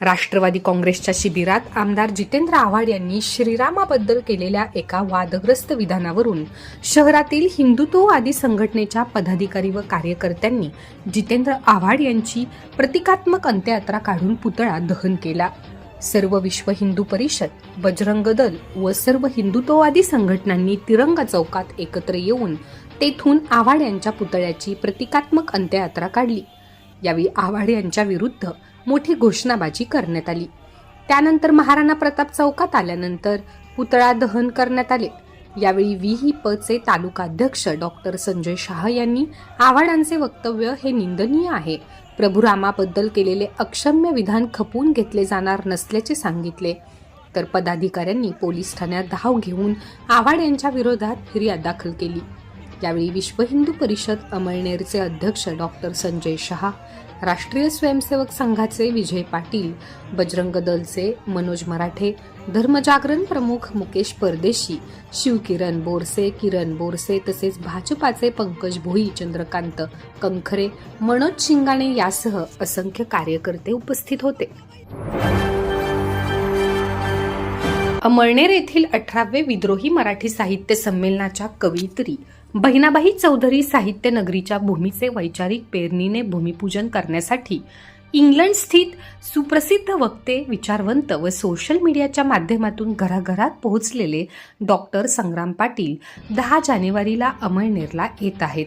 राष्ट्रवादी काँग्रेसच्या शिबिरात आमदार जितेंद्र आव्हाड यांनी श्रीरामाबद्दल केलेल्या एका वादग्रस्त विधानावरून शहरातील हिंदुत्ववादी संघटनेच्या पदाधिकारी व कार्यकर्त्यांनी जितेंद्र आव्हाड यांची प्रतिकात्मक अंत्ययात्रा काढून पुतळा दहन केला. सर्व विश्व हिंदू परिषद बजरंग दल व सर्व हिंदुत्ववादी संघटनांनी तिरंगा चौकात एकत्र येऊन तेथून आव्हाड यांच्या पुतळ्याची प्रतिकात्मक अंत्ययात्रा काढली. यावेळी आव्हाड यांच्या विरुद्ध मोठी घोषणाबाजी करण्यात आली. त्यानंतर महाराणा प्रताप चौकात आल्यानंतर पुतळा दहन करण्यात आले. यावेळी विही पचे तालुकाध्यक्ष डॉक्टर संजय शाह यांनी आव्हाडांचे वक्तव्य हे निंदनीय आहे. प्रभू रामाबद्दल केलेले अक्षम्य विधान खपवून घेतले जाणार नसल्याचे सांगितले. तर पदाधिकाऱ्यांनी पोलीस ठाण्यात धाव घेऊन आव्हाड यांच्या विरोधात फिर्याद दाखल केली. यावेळी विश्व हिंदू परिषद अमळनेरचे अध्यक्ष डॉक्टर संजय शहा राष्ट्रीय स्वयंसेवक संघाचे विजय पाटील बजरंग दलचे मनोज मराठे धर्मजागरण प्रमुख मुकेश परदेशी शिवकिरण बोरसे किरण बोरसे तसेच भाजपाचे पंकज भोई चंद्रकांत कंखरे मनोज शिंगाणे यासह असंख्य कार्यकर्ते उपस्थित होते. अमळनेर येथील अठरावे विद्रोही मराठी साहित्य संमेलनाच्या कवयित्री बहिणाबाई चौधरी साहित्य नगरीच्या भूमीचे वैचारिक पेरणीने भूमिपूजन करण्यासाठी इंग्लंड स्थित सुप्रसिद्ध वक्ते विचारवंत व सोशल मीडियाच्या माध्यमातून घराघरात पोहोचलेले डॉक्टर संग्राम पाटील दहा जानेवारीला अमळनेरला येत आहेत.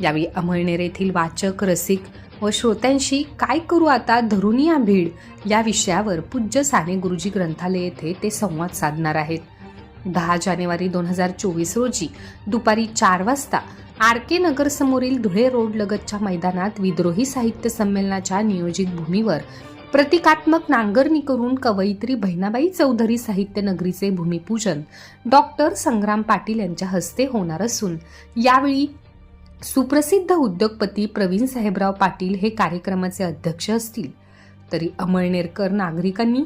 यावेळी अमळनेर येथील वाचक रसिक व श्रोत्यांशी काय करू आता धरून या भीड या विषयावर पूज्य साने गुरुजी ग्रंथालय येथे ते संवाद साधणार आहेत. दहा जानेवारी दोन हजार चोवीस रोजी दुपारी चार वाजता आर के नगर समोरील धुळे रोड लगतच्या मैदानात विद्रोही साहित्य संमेलनाच्या नियोजित भूमीवर प्रतिकात्मक नांगरणी करून कवयित्री बहिणाबाई चौधरी साहित्य नगरीचे भूमिपूजन डॉक्टर संग्राम पाटील यांच्या हस्ते होणार असून यावेळी सुप्रसिद्ध उद्योगपती प्रवीण साहेबराव पाटील हे कार्यक्रमाचे अध्यक्ष असतील. तरी अमळनेरकर नागरिकांनी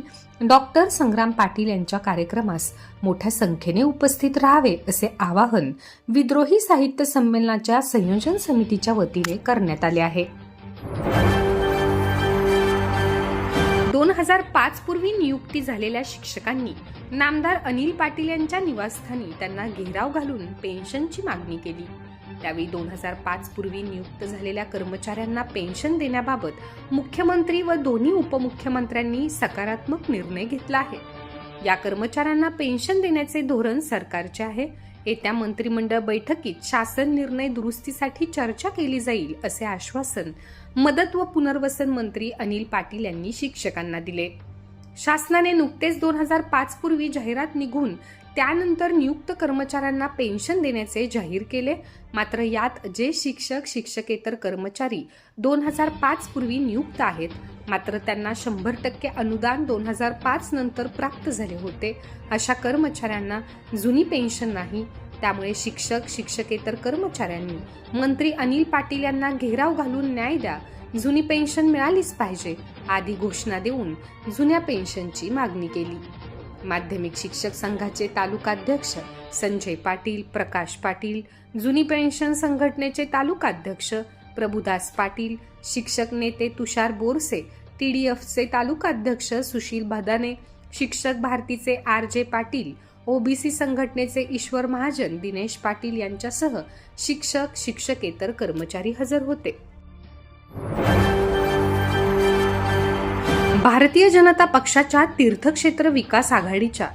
डॉक्टर संग्राम पाटील यांच्या कार्यक्रमास मोठ्या संख्येने उपस्थित राहावे असे आवाहन विद्रोही साहित्य संमेलनाच्या संयोजन समितीच्या वतीने करण्यात आले आहे. दोन हजार पाच पूर्वी नियुक्ती झालेल्या शिक्षकांनी नामदार अनिल पाटील यांच्या निवासस्थानी त्यांना घेराव घालून पेन्शनची मागणी केली. त्यावेळी दोन हजार पाच पूर्वी नियुक्त झालेल्या कर्मचाऱ्यांना पेन्शन देण्याबाबत मुख्यमंत्री व दोन्ही उपमुख्यमंत्र्यांनी सकारात्मक निर्णय घेतला आहे. या कर्मचाऱ्यांना पेन्शन देण्याचे धोरण सरकारचे आहे. येत्या मंत्रिमंडळ बैठकीत शासन निर्णय दुरुस्तीसाठी चर्चा केली जाईल असे आश्वासन मदत व पुनर्वसन मंत्री अनिल पाटील यांनी शिक्षकांना दिले. शासनाने नुकतेच दोन हजार पाच पूर्वी जाहिरात निघून त्यानंतर नियुक्त कर्मचाऱ्यांना पेन्शन देण्याचे जाहीर केले. मात्र यात जे शिक्षक शिक्षकेतर कर्मचारी दोन हजार पाच पूर्वी नियुक्त आहेत मात्र त्यांना शंभर टक्के अनुदान दोन हजार पाच नंतर प्राप्त झाले होते. अशा कर्मचाऱ्यांना जुनी पेन्शन नाही. त्यामुळे शिक्षक शिक्षकेतर कर्मचाऱ्यांनी मंत्री अनिल पाटील यांना घेराव घालून न्याय द्या जुनी पेन्शन मिळालीच पाहिजे आदी घोषणा देऊन जुन्या पेन्शनची मागणी केली. माध्यमिक शिक्षक संघाचे तालुकाध्यक्ष संजय पाटील प्रकाश पाटील जुनी पेन्शन संघटनेचे तालुकाध्यक्ष प्रभुदास पाटील शिक्षक नेते तुषार बोरसे टी डी एफचे तालुकाध्यक्ष सुशील भदाने शिक्षक भारतीचे आर जे पाटील ओबीसी संघटनेचे ईश्वर महाजन दिनेश पाटील यांच्यासह शिक्षक शिक्षकेतर कर्मचारी हजर होते. भारतीय जनता पक्षाच्या तीर्थक्षेत्र विकास आघाडीच्या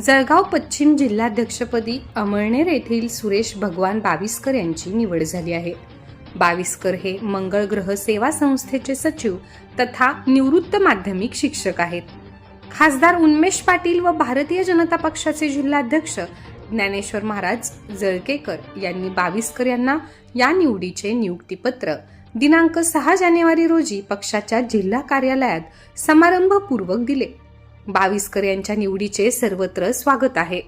जळगाव पश्चिम जिल्हाध्यक्षपदी अमळनेर येथील सुरेश भगवान बाविस्कर यांची निवड झाली आहे. बाविस्कर हे मंगळ ग्रह सेवा संस्थेचे सचिव तथा निवृत्त माध्यमिक शिक्षक आहेत. खासदार उन्मेष पाटील व भारतीय जनता पक्षाचे जिल्हाध्यक्ष ज्ञानेश्वर महाराज जळकेकर यांनी बाविस्कर यांना या निवडीचे नियुक्तीपत्र दिनांक सहा जानेवारी रोजी पक्षाच्या जिल्हा कार्यालयात समारंभपूर्वक दिले. बाविस्कर यांच्या निवडीचे सर्वत्र स्वागत आहे.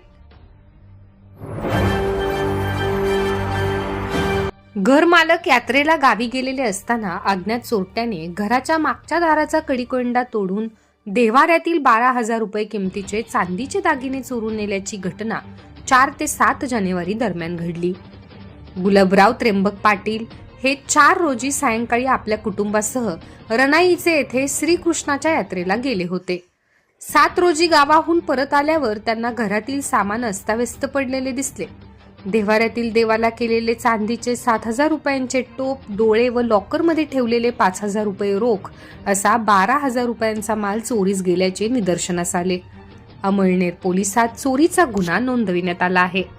घरमालक यात्रेला गावी गेलेले असताना अज्ञात चोरट्याने घराच्या मागच्या दाराचा कडीकोंडा तोडून देवाऱ्यातील बारा हजार रुपये किमतीचे चांदीचे दागिने चोरून नेल्याची घटना चार ते सात जानेवारी दरम्यान घडली. गुलाबराव त्र्यंबक पाटील हे चार रोजी सायंकाळी आपल्या कुटुंबासह रणाईचे येथे श्रीकृष्णाच्या यात्रेला गेले होते. सात रोजी गावाहून परत आल्यावर त्यांना घरातील सामान अस्ताव्यस्त पडलेले दिसले. देवाऱ्यातील देवाला केलेले चांदीचे सात हजार रुपयांचे टोप डोळे व लॉकरमध्ये ठेवलेले पाच हजार रुपये रोख असा बारा हजार रुपयांचा माल चोरीस गेल्याचे निदर्शनास आले. अमळनेर पोलिसात चोरीचा गुन्हा नोंदविण्यात आला आहे.